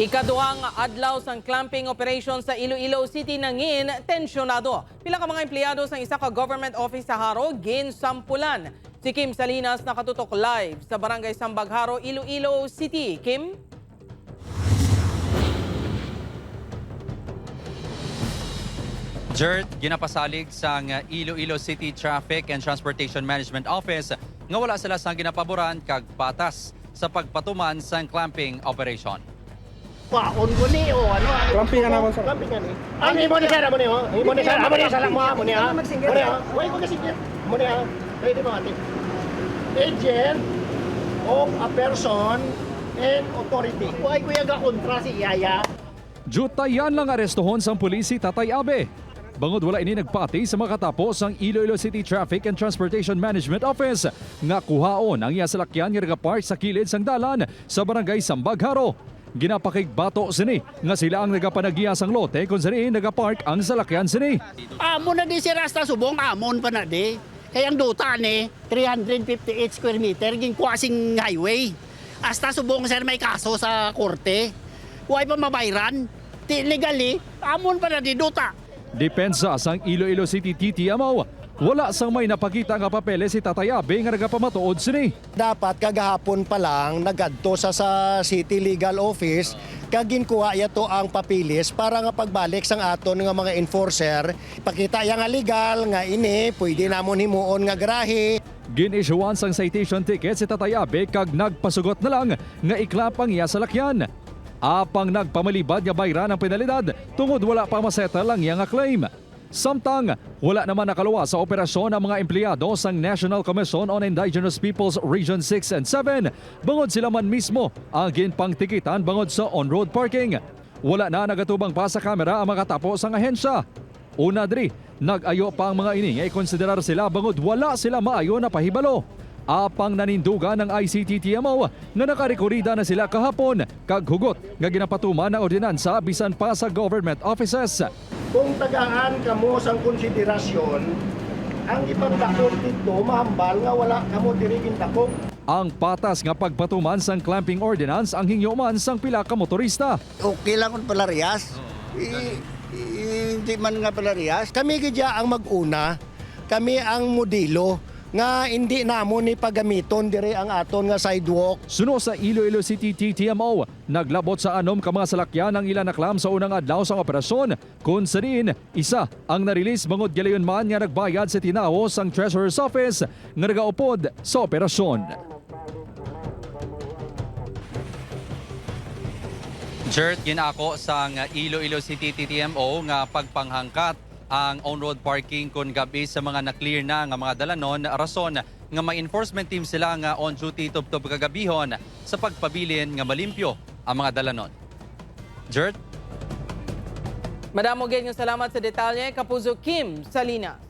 Ikaduhang adlaw sang clamping operation sa Iloilo City nangin tensyonado. Pila ka mga empleyado sa isa ka government office sa Haro gin sampulan. Si Kim Salinas nakatutok live sa Barangay Sambagharo, Iloilo City. Kim? Jert, ginapasalig sa nga Iloilo City Traffic and Transportation Management Office nga wala sila sang ginapaboran kag patas sa pagpatuman sa clamping operation. Paon ko ni o ano ano. Clamping na naman, sir. Clamping ni. Ang imo ni sir amo ni oh. Imo ni sir amo ni sala mo amo ni ha. Mo ni ha. Why mo kasi mo ni ha. Pwede mo ate. Agent of a person and authority. Why kuya ga kontra si Yaya? Jutayan lang arestohon sang polisi Tatay Abe. Bangod wala ini nagpati sa makatapos ang Iloilo City Traffic and Transportation Management Office nga kuhaon ang iya salakyan nga nagapark sa kilid sang dalan sa barangay Sambagharo. Ginapakigbato sini nga sila ang nagapanagiya sang lote kung saan nagapark ang salakyan sini. Amo na di si Rasta subong amon pa na di. Kaya ang duta ni 358 square meter ging kwasing highway. Hasta subong sir may kaso sa korte. Why pa mabayran? Ti legally amon pa na di duta. Depensa sang Iloilo City TTMO. Wala sang may napakita nga papeles si Tatay Abe nga nagapamatuod sini. dapat kagahapon pa lang nagadto sa sa City Legal Office kag ginkuha yato ang papilis para nga pagbalik sang aton nga mga enforcer pakita ya nga legal nga ini pwede namon himuon nga grahe Ginisюan sang citation ticket si Tatay Abe kag nagpasugot na lang nga iklapang iya sa lakyan. Apang nagpamalibad nga bayran ang penalidad tungod wala pa masettle ang iya nga claim. Samtang wala naman nakaluwa sa operasyon ang mga empleyado sang National Commission on Indigenous Peoples Region 6 and 7 bangod sila man mismo ang ginpangtikitan bangod sa on-road parking. Wala na nagatubang pa sa kamera ang makatapos ang ahensya. Una dri, nag-ayo pa ang mga ini nga ikonsiderar sila bangod wala sila maayo na pahibalo. Apang naninduga ng ICTTMO na nakarekorida na sila kahapon kag hugot nga ginapatuman na ordinansa bisan pa sa government offices. Kung tagaan kamo sang konsiderasyon, ang ipagdakop dito mahambal nga wala kamo dirigin dakop. Ang patas nga pagpatuman sang clamping ordinance ang hingyoman sang pila ka motorista. okay lang kung palarias I- i- hindi man nga palarias kami gidya ang maguna. Kami ang modelo nga hindi namon ni pagamiton dire ang aton nga sidewalk Suno sa Iloilo City TTMO, naglabot sa anom ka mga salakyan ang ilan naklam sa unang adlaw sa operasyon. Kung sa rin, isa ang narilis bangod galayon man nga nagbayad sa tinawo sang Treasurer's Office nga nagaupod sa operasyon. Jert, ginako sa Iloilo City TTMO nga pagpanghangkat ang on-road parking kun gabi sa mga na-clear na nga mga dalanon rason nga may enforcement team sila nga on duty tubtob kagabihon sa pagpabilin nga malimpyo ang mga dalanon. Jert? Madamo gayud nga salamat sa detalye Kapuso Kim Salinas.